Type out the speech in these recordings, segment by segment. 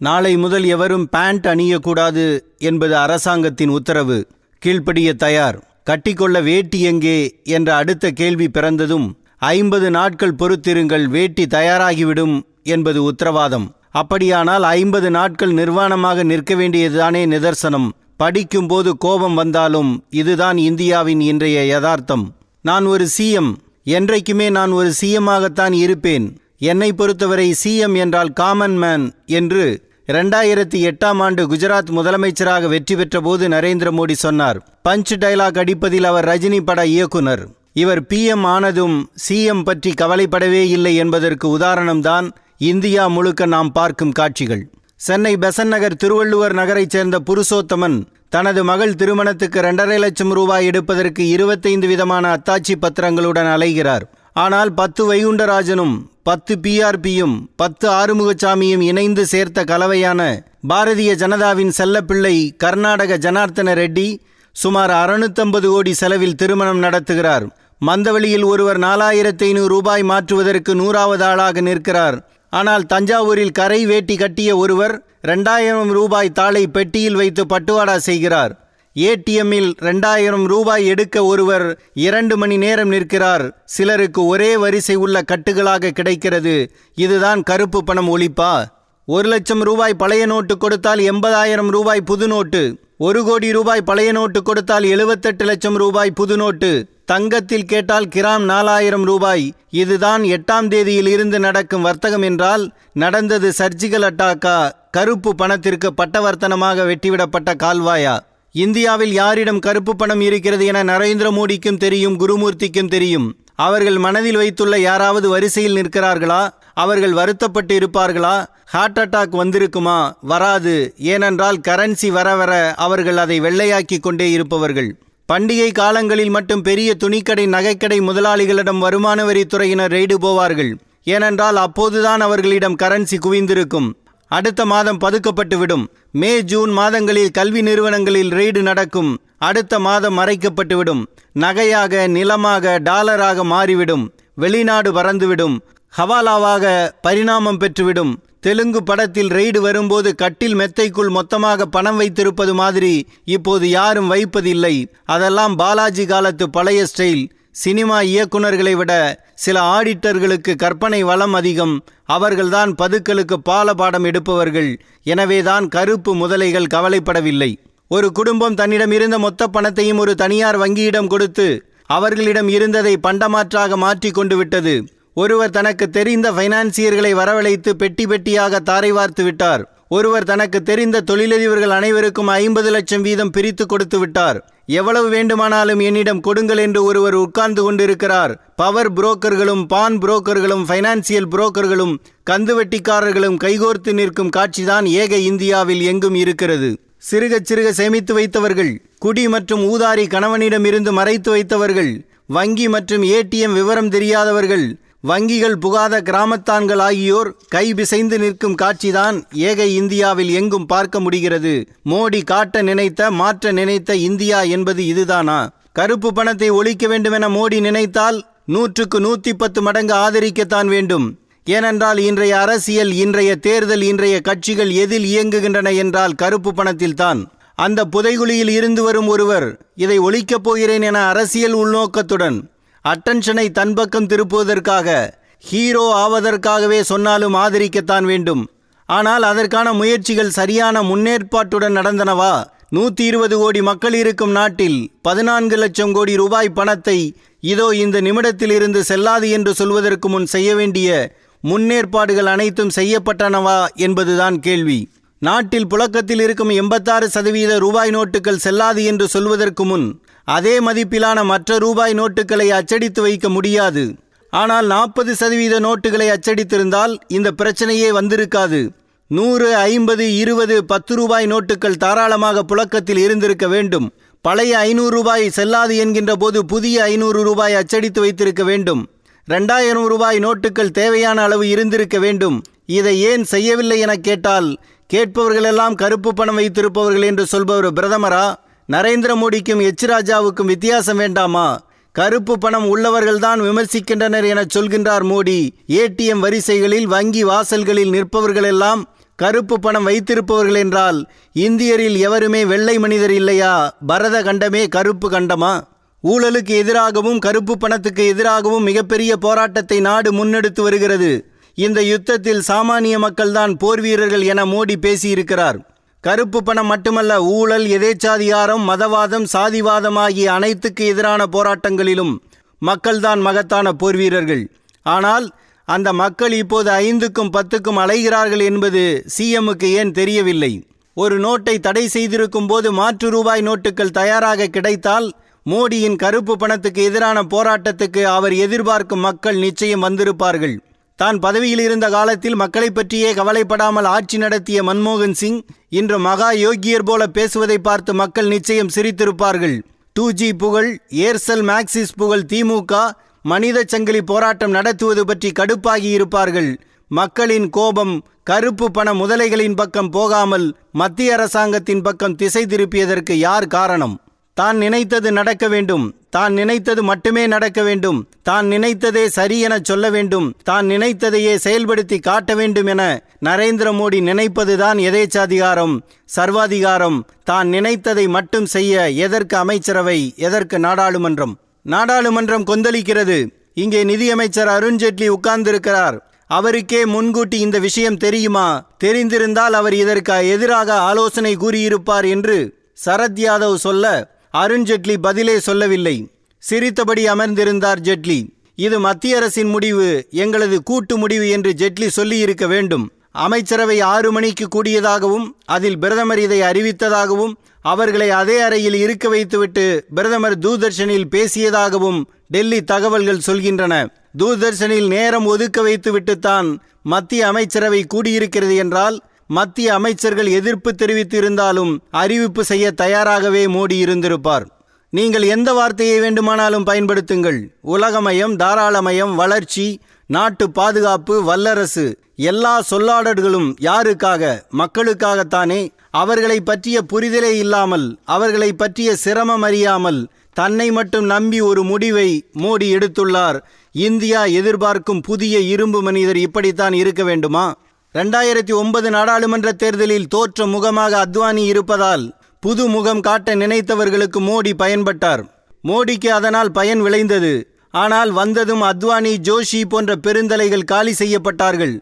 நாளை முதல் எவரும் பேண்ட் அணியக்கூடாது என்பது அரசாங்கத்தின் உத்தரவு. கீழ்ப்படிய தயார். கட்டிக்கொள்ள வேட்டி எங்கே? என்ற அடுத்த கேள்வி பிறந்ததும் ஐம்பது நாட்கள் பொறுத்திருங்கள் வேட்டி தயாராகிவிடும் என்பது உத்தரவாதம். அப்படியானால் ஐம்பது நாட்கள் நிர்வாணமாக நிற்க வேண்டியதுதானே நிதர்சனம். படிக்கும்போது கோபம் வந்தாலும் இதுதான் இந்தியாவின் இன்றைய யதார்த்தம். நான் ஒரு சிஎம் என்றைக்குமே நான் ஒரு சிஎம்மாகத்தான் இருப்பேன். என்னை பொறுத்தவரை சிஎம் என்றால் காமன் மேன் என்று இரண்டாயிரத்தி எட்டாம் ஆண்டு குஜராத் முதலமைச்சராக வெற்றி பெற்றபோது நரேந்திர மோடி சொன்னார் பஞ்ச் டைலாக் அடிப்பதில் அவர் ரஜினி பட இயக்குனர். இவர் பிஎம் ஆனதும் சிஎம் பற்றி கவலைப்படவே இல்லை என்பதற்கு உதாரணம்தான் இந்தியா முழுக்க நாம் பார்க்கும் காட்சிகள். சென்னை பெசன் நகர் திருவள்ளுவர் நகரைச் சேர்ந்த புருஷோத்தமன் தனது மகள் திருமணத்துக்கு இரண்டரை லட்சம் ரூபாய் எடுப்பதற்கு இருபத்தைந்து விதமான அத்தாட்சி பத்திரங்களுடன் அலைகிறார். ஆனால் பத்து வைகுண்டராஜனும் பத்து பிஆர்பியும் பத்து ஆறுமுகசாமியும் இணைந்து சேர்த்த கலவையான பாரதிய ஜனதாவின் செல்லப்பிள்ளை கர்நாடக ஜனார்த்தன ரெட்டி சுமார் அறுநூத்தம்பது கோடி செலவில் திருமணம் நடத்துகிறார். மந்தவெளியில் ஒருவர் நாலாயிரத்தி ஐநூறு ரூபாய் மாற்றுவதற்கு நூறாவது ஆளாக நிற்கிறார். ஆனால் தஞ்சாவூரில் கரை வேட்டி கட்டிய ஒருவர் ரெண்டாயிரம் ரூபாய் தாளை பெட்டியில் வைத்து பட்டுவாடா செய்கிறார். ஏடிஎம்மில் ரெண்டாயிரம் ரூபாய் எடுக்க ஒருவர் இரண்டு மணி நேரம் நிற்கிறார். சிலருக்கு ஒரே வரிசை உள்ள கட்டுகளாக கிடைக்கிறது. இதுதான் கருப்பு பணம் ஒழிப்பா? ஒரு லட்சம் ரூபாய் பழைய நோட்டு கொடுத்தால் எண்பதாயிரம் ரூபாய் புது நோட்டு. ஒரு கோடி ரூபாய் பழைய நோட்டு கொடுத்தால் எழுபத்தெட்டு லட்சம் ரூபாய் புது நோட்டு. தங்கத்தில் கேட்டால் கிராம் நாலாயிரம் ரூபாய். இதுதான் எட்டாம் தேதியில் இருந்து நடக்கும் வர்த்தகம் என்றால் நடந்தது சர்ஜிக்கல் அட்டாக்கா. கருப்பு பணத்திற்கு பட்டவர்த்தனமாக வெட்டிவிடப்பட்ட கால்வாயா? இந்தியாவில் யாரிடம் கருப்பு பணம் இருக்கிறது என நரேந்திர மோடிக்கும் தெரியும் குருமூர்த்திக்கும் தெரியும். அவர்கள் மனதில் வைத்துள்ள யாராவது வரிசையில் நிற்கிறார்களா? அவர்கள் வருத்தப்பட்டு இருப்பார்களா ஹார்ட் அட்டாக் வந்திருக்குமா? வராது. ஏனென்றால் கரன்சி வர வர அவர்கள் அதை வெள்ளையாக்கி கொண்டே இருப்பவர்கள். பண்டிகை காலங்களில் மட்டும் பெரிய துணிக்கடை நகைக்கடை முதலாளிகளிடம் வருமான வரித்துறையினர் ரெய்டு போவார்கள். ஏனென்றால் அப்போதுதான் அவர்களிடம் கரன்சி குவிந்திருக்கும். அடுத்த மாதம் பதுக்கப்பட்டுவிடும். மே ஜூன் மாதங்களில் கல்வி நிறுவனங்களில் ரெய்டு நடக்கும். அடுத்த மாதம் மறைக்கப்பட்டுவிடும். நகையாக நிலமாக டாலராக மாறிவிடும். வெளிநாடு பறந்துவிடும். ஹவாலாவாக பரிணாமம் பெற்றுவிடும். தெலுங்கு படத்தில் ரெய்டு வரும்போது கட்டில் மெத்தைக்குள் மொத்தமாக பணம் வைத்திருப்பது மாதிரி இப்போது யாரும் வைப்பதில்லை. அதெல்லாம் பாலாஜி காலத்து பழைய ஸ்டைல். சினிமா இயக்குனர்களை விட சில ஆடிட்டர்களுக்கு கற்பனை வளம் அதிகம். அவர்கள்தான் பதுக்கலுக்கு பாலபாடம் எடுப்பவர்கள். எனவேதான் கருப்பு முதலைகள் கவலைப்படவில்லை. ஒரு குடும்பம் தன்னிடம் இருந்த மொத்த பணத்தையும் ஒரு தனியார் வங்கியிடம் கொடுத்து அவர்களிடம் இருந்ததை பண்டமாற்றாக மாற்றி கொண்டு விட்டது. ஒருவர் தனக்கு தெரிந்த ஃபைனான்சியர்களை வரவழைத்து பெட்டி பெட்டியாக தாரை வார்த்து விட்டார். ஒருவர் தனக்கு தெரிந்த தொழிலதிபர்கள் அனைவருக்கும் ஐம்பது லட்சம் வீதம் பிரித்து கொடுத்து விட்டார். எவ்வளவு வேண்டுமானாலும் என்னிடம் கொடுங்கள் என்று ஒருவர் உட்கார்ந்து கொண்டிருக்கிறார். பவர் புரோக்கர்களும் பான் புரோக்கர்களும் ஃபைனான்சியல் புரோக்கர்களும் கந்துவட்டிக்காரர்களும் கைகோர்த்து நிற்கும் காட்சிதான் ஏக இந்தியாவில் எங்கும் இருக்கிறது. சிறுக சிறுக சேமித்து வைத்தவர்கள் குடி மற்றும் ஊதாரி கணவனிடமிருந்து மறைத்து வைத்தவர்கள் வங்கி மற்றும் ஏடிஎம் விவரம் தெரியாதவர்கள் வங்கிகள் புகாத கிராமத்தான்கள் ஆகியோர் கை பிசைந்து நிற்கும் காட்சிதான் ஏக இந்தியாவில் எங்கும் பார்க்க முடிகிறது. மோடி காட்ட நினைத்த மாற்ற நினைத்த இந்தியா என்பது இதுதானா? கருப்பு பணத்தை ஒழிக்க வேண்டுமென மோடி நினைத்தால் நூற்றுக்கு நூற்றி பத்து மடங்கு ஆதரிக்கத்தான் வேண்டும். ஏனென்றால் இன்றைய அரசியல் இன்றைய தேர்தல் இன்றைய கட்சிகள் எதில் இயங்குகின்றன என்றால் கருப்பு பணத்தில்தான். அந்த புதைகுழியில் இருந்து வரும் ஒருவர் இதை ஒழிக்கப் போகிறேன் என அரசியல் உள்நோக்கத்துடன் அட்டென்ஷனை தன் பக்கம் திருப்புவதற்காக ஹீரோ ஆவதற்காகவே சொன்னாலும் ஆதரிக்கத்தான் வேண்டும். ஆனால் அதற்கான முயற்சிகள் சரியான முன்னேற்பாட்டுடன் நடந்தனவா? நூற்றி இருபது கோடி மக்கள் இருக்கும் நாட்டில் பதினான்கு லட்சம் கோடி ரூபாய் பணத்தை இதோ இந்த நிமிடத்தில் இருந்து செல்லாது என்று சொல்வதற்கு முன் செய்ய வேண்டிய முன்னேற்பாடுகள் அனைத்தும் செய்யப்பட்டனவா என்பதுதான் கேள்வி. நாட்டில் புழக்கத்தில் இருக்கும் எண்பத்தாறு சதவீத ரூபாய் நோட்டுகள் செல்லாது என்று சொல்வதற்கு முன் அதே மதிப்பிலான மற்ற ரூபாய் நோட்டுகளை அச்சடித்து வைக்க முடியாது. ஆனால் நாற்பது சதவீத நோட்டுகளை அச்சடித்திருந்தால் இந்த பிரச்சனையே வந்திருக்காது. நூறு ஐம்பது இருபது பத்து ரூபாய் நோட்டுகள் தாராளமாக புழக்கத்தில் இருந்திருக்க வேண்டும். பழைய ஐநூறு ரூபாய் செல்லாது என்கின்ற போது புதிய ஐநூறு ரூபாய் அச்சடித்து வைத்திருக்க வேண்டும். ரெண்டாயிரம் ரூபாய் நோட்டுகள் தேவையான அளவு இருந்திருக்க வேண்டும். இதை ஏன் செய்யவில்லை என கேட்டால் கேட்பவர்களெல்லாம் கருப்பு பணம் வைத்திருப்பவர்கள் என்று சொல்பவர் பிரதமரா? நரேந்திர மோடிக்கும் எச் ராஜாவுக்கும் வித்தியாசம் வேண்டாமா? கருப்பு பணம் உள்ளவர்கள்தான் விமர்சிக்கின்றனர் என சொல்கின்றார் மோடி. ஏடிஎம் வரிசைகளில் வங்கி வாசல்களில் நிற்பவர்களெல்லாம் கருப்பு பணம் வைத்திருப்பவர்கள் என்றால் இந்தியரில் எவருமே வெள்ளை மனிதர் இல்லையா? பரத கண்டமே கருப்பு கண்டமா? ஊழலுக்கு எதிராகவும் கருப்பு பணத்துக்கு எதிராகவும் மிகப்பெரிய போராட்டத்தை நாடு முன்னெடுத்து வருகிறது. இந்த யுத்தத்தில் சாமானிய மக்கள்தான் போர் வீரர்கள் என மோடி பேசியிருக்கிறார். கருப்பு பணம் மட்டுமல்ல ஊழல் எதேச்சாதிகாரம் மதவாதம் சாதிவாதம் ஆகிய அனைத்துக்கு எதிரான போராட்டங்களிலும் மக்கள்தான் மகத்தான போர் வீரர்கள் ஆனால் அந்த மக்கள் இப்போது ஐந்துக்கும் பத்துக்கும் அலைகிறார்கள் என்பது சிஎம்முக்கு ஏன் தெரியவில்லை? ஒரு நோட்டை தடை செய்திருக்கும் போது மாற்று ரூபாய் நோட்டுகள் தயாராக கிடைத்தால் மோடியின் கருப்பு பணத்துக்கு எதிரான போராட்டத்துக்கு அவர் எதிர்பார்க்கும் மக்கள் நிச்சயம் வந்திருப்பார்கள். தான் பதவியில் இருந்த காலத்தில் மக்களை பற்றியே கவலைப்படாமல் ஆட்சி நடத்திய மன்மோகன் சிங் இன்று மகா யோகியர் போல பேசுவதை பார்த்து மக்கள் நிச்சயம் சிரித்திருப்பார்கள். டூ ஜி புகழ் ஏர்செல் மேக்சிஸ் புகழ் திமுக மனித சங்கிலி போராட்டம் நடத்துவது பற்றி கடுப்பாகி இருப்பார்கள். மக்களின் கோபம் கருப்பு பண முதலைகளின் பக்கம் போகாமல் மத்திய அரசாங்கத்தின் பக்கம் திசை திருப்பியதற்கு யார் காரணம்? தான் நினைத்தது நடக்க வேண்டும். தான் நினைத்தது மட்டுமே நடக்க வேண்டும். தான் நினைத்ததே சரி என சொல்ல வேண்டும். தான் நினைத்ததையே செயல்படுத்தி காட்ட வேண்டும் என நரேந்திர மோடி நினைப்பதுதான் எதேச்சாதிகாரம். சர்வாதிகாரம். தான் நினைத்ததை மட்டும் செய்ய எதற்கு அமைச்சரவை எதற்கு நாடாளுமன்றம்? நாடாளுமன்றம் கொந்தளிக்கிறது. இங்கே நிதியமைச்சர் அருண்ஜேட்லி உட்கார்ந்திருக்கிறார். அவருக்கே முன்கூட்டி இந்த விஷயம் தெரியுமா? தெரிந்திருந்தால் அவர் இதற்கு எதிராக ஆலோசனை கூறியிருப்பார் என்று சரத் யாதவ் சொல்ல அருண்ஜேட்லி பதிலே சொல்லவில்லை. சிரித்தபடி அமர்ந்திருந்தார் ஜெட்லி. இது மத்திய அரசின் முடிவு எங்களது கூட்டு முடிவு என்று ஜெட்லி சொல்லியிருக்க வேண்டும். அமைச்சரவை ஆறு மணிக்கு கூடியதாகவும் அதில் பிரதமர் இதை அறிவித்ததாகவும் அவர்களை அதே அறையில் இருக்க வைத்துவிட்டு பிரதமர் தூர்தர்ஷனில் பேசியதாகவும் டெல்லி தகவல்கள் சொல்கின்றன. தூர்தர்ஷனில் நேரம் ஒதுக்க வைத்துவிட்டுத்தான் மத்திய அமைச்சரவை கூடியிருக்கிறது என்றால் மத்திய அமைச்சர்கள் எதிர்ப்பு தெரிவித்திருந்தாலும் அறிவிப்பு செய்ய தயாராகவே மோடி இருந்திருப்பார். நீங்கள் எந்த வார்த்தையை வேண்டுமானாலும் பயன்படுத்துங்கள். உலகமயம் தாராளமயம் வளர்ச்சி நாட்டு பாதுகாப்பு வல்லரசு எல்லா சொல்லாடல்களும் யாருக்காக? மக்களுக்காகத்தானே? அவர்களை பற்றிய புரிதலே இல்லாமல் அவர்களை பற்றிய சிரமம் அறியாமல் தன்னை மட்டும் நம்பி ஒரு முடிவை மோடி எடுத்துள்ளார். இந்தியா எதிர்பார்க்கும் புதிய இரும்பு மனிதர் இப்படித்தான் இருக்க வேண்டுமா? ரெண்டாயிரத்தி ஒன்பது நாடாளுமன்ற தேர்தலில் தோற்ற முகமாக அத்வானி இருப்பதால் புது முகம் காட்ட நினைத்தவர்களுக்கு மோடி பயன்பட்டார். மோடிக்கு அதனால் பயன் விளைந்தது. ஆனால் வந்ததும் அத்வானி ஜோஷி போன்ற பெருந்தலைகள் காலி செய்யப்பட்டார்கள்.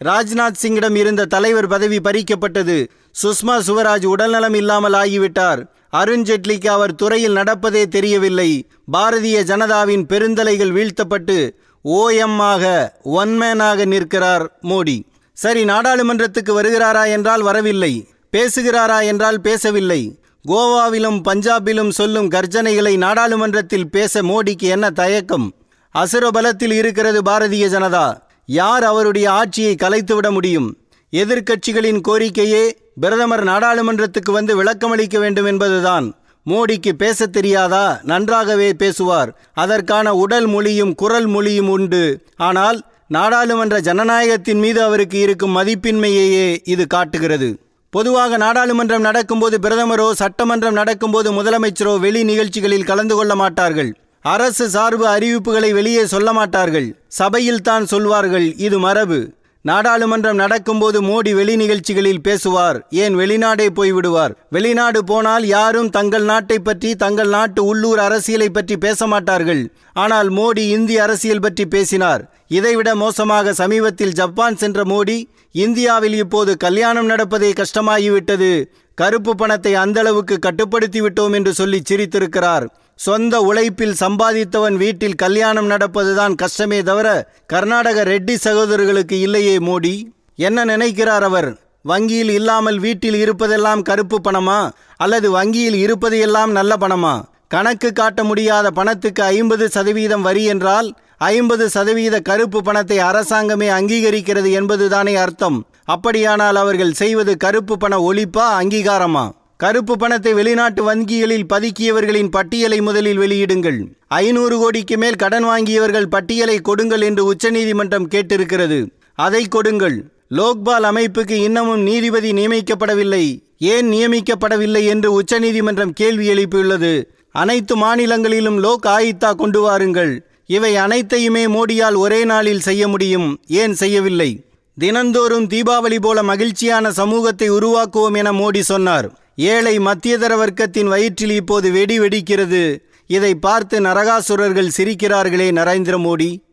ராஜ்நாத் சிங்கிடம் இருந்த தலைவர் பதவி பறிக்கப்பட்டது. சுஷ்மா சுவராஜ் உடல்நலம் இல்லாமல் ஆகிவிட்டார். அருண்ஜேட்லிக்கு அவர் துறையில் நடப்பதே தெரியவில்லை. பாரதிய ஜனதாவின் பெருந்தலைகள் வீழ்த்தப்பட்டு ஓஎம்மாக ஒன்மேனாக நிற்கிறார் மோடி. சரி நாடாளுமன்றத்துக்கு வருகிறாரா என்றால் வரவில்லை. பேசுகிறாரா என்றால் பேசவில்லை. கோவாவிலும் பஞ்சாபிலும் சொல்லும் கர்ஜனைகளை நாடாளுமன்றத்தில் பேச மோடிக்கு என்ன தயக்கம்? அசுர பலத்தில் இருக்கிறது பாரதிய ஜனதா. யார் அவருடைய ஆட்சியை கலைத்துவிட முடியும்? எதிர்க்கட்சிகளின் கோரிக்கையே பிரதமர் நாடாளுமன்றத்துக்கு வந்து விளக்கமளிக்க வேண்டும் என்பதுதான். மோடிக்கு பேசத் தெரியாதா? நன்றாகவே பேசுவார். அதற்கான உடல் மொழியும் குரல் மொழியும் உண்டு. ஆனால் நாடாளுமன்ற ஜனநாயகத்தின் மீது அவருக்கு இருக்கும் மதிப்பின்மையையே இது காட்டுகிறது. பொதுவாக நாடாளுமன்றம் நடக்கும்போது பிரதமரோ சட்டமன்றம் நடக்கும்போது முதலமைச்சரோ வெளி நிகழ்ச்சிகளில் கலந்து கொள்ள மாட்டார்கள். அரசு சார்பு அறிவிப்புகளை வெளியே சொல்ல மாட்டார்கள். சபையில் தான் சொல்வார்கள் இது மரபு. நாடாளுமன்றம் நடக்கும்போது மோடி வெளி நிகழ்ச்சிகளில் பேசுவார். ஏன் வெளிநாடே போய்விடுவார்? வெளிநாடு போனால் யாரும் தங்கள் நாட்டை பற்றி தங்கள் நாட்டு உள்ளூர் அரசியலை பற்றி பேச மாட்டார்கள் ஆனால் மோடி இந்திய அரசியல் பற்றி பேசினார். இதைவிட மோசமாக சமீபத்தில் ஜப்பான் சென்ற மோடி இந்தியாவில் இப்போது கல்யாணம் நடப்பதே கஷ்டமாகிவிட்டது. கருப்பு பணத்தை அந்தளவுக்கு கட்டுப்படுத்தி விட்டோம் என்று சொல்லி சிரித்திருக்கிறார். சொந்த உழைப்பில் சம்பாதித்தவன் வீட்டில் கல்யாணம் நடப்பதுதான் கஷ்டமே தவிர கர்நாடக ரெட்டி சகோதரர்களுக்கு இல்லையே மோடி? என்ன நினைக்கிறார் அவர்? வங்கியில் இல்லாமல் வீட்டில் இருப்பதெல்லாம் கருப்பு பணமா? அல்லது வங்கியில் இருப்பது எல்லாம் நல்ல பணமா? கணக்கு காட்ட முடியாத பணத்துக்கு ஐம்பது சதவீதம் வரி என்றால் ஐம்பது சதவீத கருப்பு பணத்தை அரசாங்கமே அங்கீகரிக்கிறது என்பதுதானே அர்த்தம். அப்படியானால் அவர்கள் செய்வது கருப்பு பண ஒழிப்பா அங்கீகாரமா? கருப்பு பணத்தை வெளிநாட்டு வங்கிகளில் பதுக்கியவர்களின் பட்டியலை முதலில் வெளியிடுங்கள். ஐநூறு கோடிக்கு மேல் கடன் வாங்கியவர்கள் பட்டியலை கொடுங்கள் என்று உச்சநீதிமன்றம் கேட்டிருக்கிறது. அதை கொடுங்கள். லோக்பால் அமைப்புக்கு இன்னமும் நீதிபதி நியமிக்கப்படவில்லை. ஏன் நியமிக்கப்படவில்லை என்று உச்சநீதிமன்றம் கேள்வி எழுப்பியுள்ளது. அனைத்து மாநிலங்களிலும் லோக் ஆயுத்தா கொண்டு வாருங்கள். இவை அனைத்தையுமே மோடியால் ஒரே நாளில் செய்ய முடியும். ஏன் செய்யவில்லை? தினந்தோறும் தீபாவளி போல மகிழ்ச்சியான சமூகத்தை உருவாக்குவோம் என மோடி சொன்னார். ஏழை மத்தியதர வர்க்கத்தின் வயிற்றில் இப்போது வெடி வெடிக்கிறது. இதை பார்த்து நரகாசுரர்கள் சிரிக்கிறார்களே நரேந்திர மோடி.